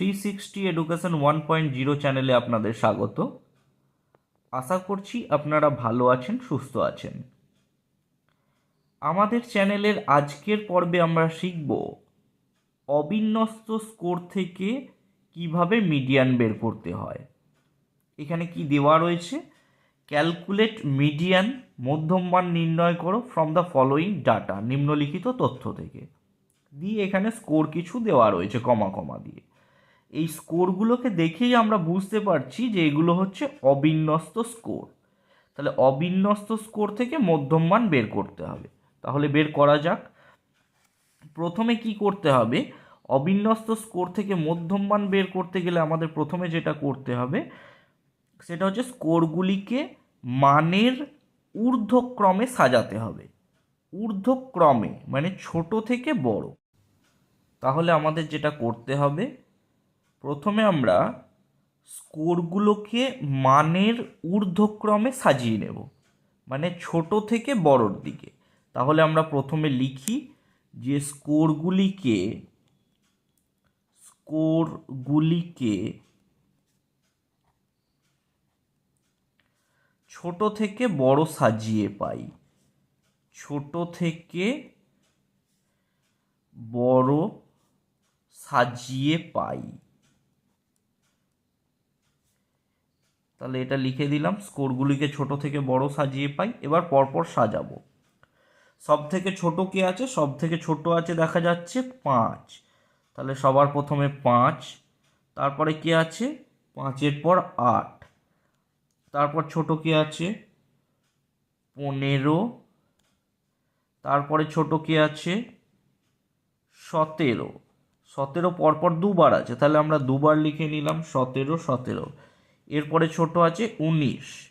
Three sixty education one point zero চ্যানেলে আপনাদের স্বাগত। আশা করছি আপনারা ভালো আছেন, সুস্থ আছেন। আমাদের চ্যানেলের আজকের পর্বে আমরা শিখব অবিন্যস্ত স্কোর থেকে কীভাবে মিডিয়ান বের করতে হয়। এখানে কি দেওয়া রয়েছে? ক্যালকুলেট মিডিয়ান, মধ্যমমান নির্ণয় করো ফ্রম দ্য ফলোয়িং ডাটা নিম্নলিখিত তথ্য থেকে। দিয়ে এখানে স্কোর কিছু দেওয়া রয়েছে কমা কমা দিয়ে। এই স্কোরগুলোকে দেখেই আমরা বুঝতে পারছি যে এগুলো হচ্ছে অবিন্যস্ত স্কোর। তাহলে অবিন্যস্ত স্কোর থেকে মধ্যম মান বের করতে হবে। তাহলে বের করা যাক। প্রথমে কি করতে হবে? অবিন্যস্ত স্কোর থেকে মধ্যম মান বের করতে গেলে আমাদের প্রথমে যেটা করতে হবে, সেটা হচ্ছে স্কোরগুলিকে মানের ঊর্ধ্বক্রমে সাজাতে হবে। ঊর্ধ্বক্রমে মানে ছোট থেকে বড়। তাহলে আমাদের যেটা করতে হবে প্রথমে আমরা স্কোরগুলোকে মানের ঊর্ধ্বক্রমে সাজিয়ে নেব মানে ছোট থেকে বড়র দিকে। তাহলে আমরা প্রথমে লিখি যে স্কোরগুলিকে স্কোরগুলিকে ছোট থেকে বড় সাজিয়ে পাই। ছোট থেকে বড় সাজিয়ে পাই। তাহলে এটা লিখে দিলাম, স্কোরগুলিকে ছোট থেকে বড় সাজিয়ে পাই, এবার পরপর সাজাবো। সব থেকে ছোট কে আছে? সব থেকে ছোট আছে দেখা যাচ্ছে পাঁচ। তাহলে সবার প্রথমে পাঁচ, তারপরে কে আছে? পাঁচের পর আট। তারপর ছোট কে আছে? পনেরো। তারপরে ছোট কে আছে? সতেরো। সতেরো পরপর দুবার আছে, তাহলে আমরা দুবার লিখে নিলাম সতেরো সতেরো। এরপরে ছোট আছে উনিশ।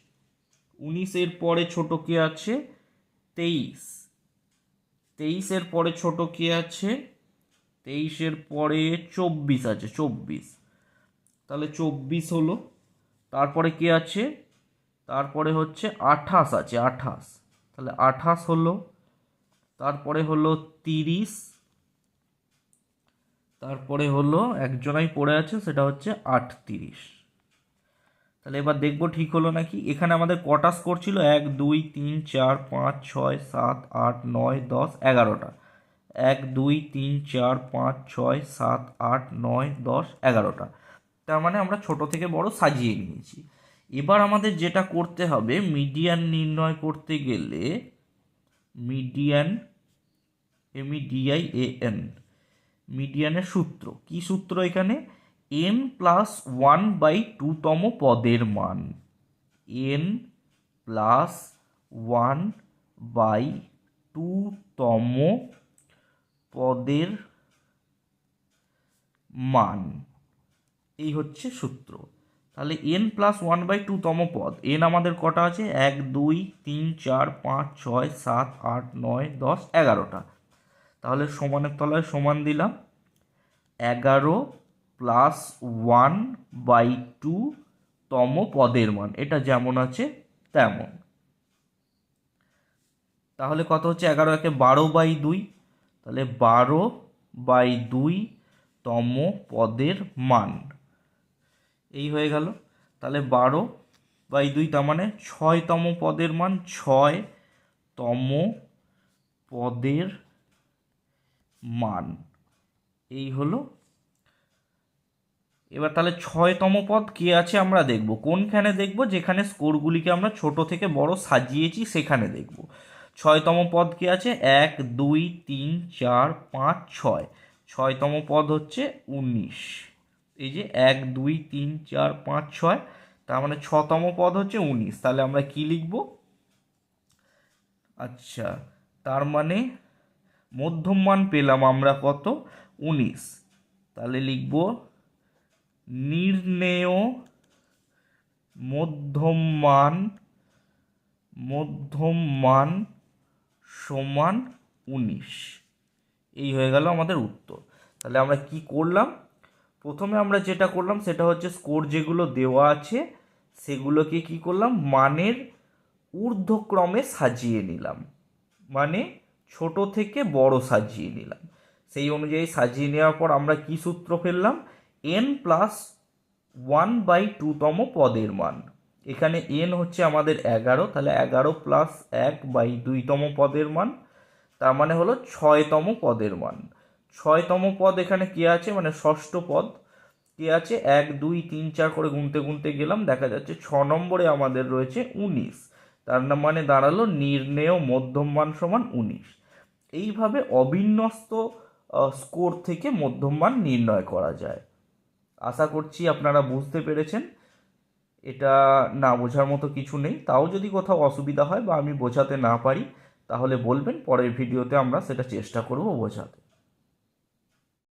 উনিশের পরে ছোট কে আছে? তেইশ। তেইশের পরে ছোট কে আছে? তেইশের পরে চব্বিশ আছে, চব্বিশ। তাহলে চব্বিশ হলো। তারপরে কে আছে? তারপরে হচ্ছে আঠাশ আছে, আঠাশ। তাহলে আঠাশ হলো। তারপরে হলো তিরিশ। তারপরে হলো একজনাই পড়ে আছে, সেটা হচ্ছে আটত্রিশ। তাহলে এবার দেখব ঠিক হলো নাকি? এখানে আমাদের কটা স্কোর ছিল? এক, দুই, তিন, চার, পাঁচ, ছয়, সাত, আট, নয়, দশ, এগারোটা। এক, দুই, তিন, চার, পাঁচ, ছয়, সাত, আট, নয়, দশ, এগারোটা। তার মানে আমরা ছোট থেকে বড় সাজিয়ে নিয়েছি। এবার আমাদের যেটা করতে হবে মিডিয়ান নির্ণয় করতে গেলে মিডিয়ান এমইডিআই এ এন মিডিয়ানের সূত্র। কি সূত্র এখানে? এন প্লাস ওয়ান বাই টুতম পদের মান। এন প্লাস ওয়ান বাই টুতম পদের মান। এই হচ্ছে সূত্র। তাহলে এন প্লাস ওয়ান বাই টুতম পদ এন আমাদের কটা আছে? এক, দুই, তিন, চার, পাঁচ, ছয়, সাত, আট, নয়, দশ, এগারোটা। তাহলে সমানের তলায় সমান দিলাম। এগারো প্লাস ওয়ান বাই টু তম পদের মান। এটা যেমন আছে, তেমন। তাহলে কত হচ্ছে? এগারো একে বারো বাই দুই। তাহলে বারো বাই দুই তম পদের মান। এই হয়ে গেল। তাহলে বারো বাই দুই তার মানে ছয়তম পদের মান, ছয় তম পদের মান। এই হলো এবার তাহলে ছয়তম পদ কে আছে আমরা দেখব। কোনখানে দেখব? যেখানে স্কোরগুলিকে আমরা ছোট থেকে বড় সাজিয়েছি, সেখানে দেখব। ছয়তম পদ কে আছে? এক, দুই, তিন, চার, পাঁচ, ছয়। ছয়তম পদ হচ্ছে উনিশ। এই যে এক, দুই, তিন, চার, পাঁচ, ছয়, তার মানে ছতম পদ হচ্ছে উনিশ। তাহলে আমরা কি লিখব? আচ্ছা তার মানে মধ্যম মান পেলাম আমরা কত? উনিশ। তাহলে লিখব নির্ণেয় মধ্যম মান মধ্যম মান সমান উনিশ। এই হয়ে গেল আমাদের উত্তর। তাহলে আমরা কি করলাম? প্রথমে আমরা যেটা করলাম সেটা হচ্ছে স্কোর যেগুলো দেওয়া আছে, সেগুলোকে কি করলাম? মানের ঊর্ধ্বক্রমে সাজিয়ে নিলাম। মানে ছোট থেকে বড় সাজিয়ে নিলাম। সেই অনুযায়ী সাজিয়ে নেওয়ার পর আমরা কি সূত্র ফেললাম? এন প্লাস ওয়ান বাই টুতম পদের মান। এখানে এন হচ্ছে আমাদের এগারো, তাহলে এগারো প্লাস এক বাই দুইতম পদের মান, তার মানে হলো ছয়তম পদের মান। ছয়তম পদ এখানে কে আছে? মানে ষষ্ঠ পদ। কে আছে? এক, দুই, তিন, চার করে গুনতে গুনতে গেলাম, দেখা যাচ্ছে ছ নম্বরে আমাদের রয়েছে উনিশ। তার মানে দাঁড়াল নির্ণেয় মধ্যম মান সমান উনিশ। এইভাবে অবিন্যস্ত স্কোর থেকে মধ্যম মান নির্ণয় করা যায়। আশা করছি আপনারা বুঝতে পেরেছেন। এটা না বোঝার মতো কিছু নেই। তাও যদি কোথাও অসুবিধা হয় বা আমি বোঝাতে না পারি, তাহলে বলবেন, পরের ভিডিওতে আমরা সেটা চেষ্টা করব বোঝাতে।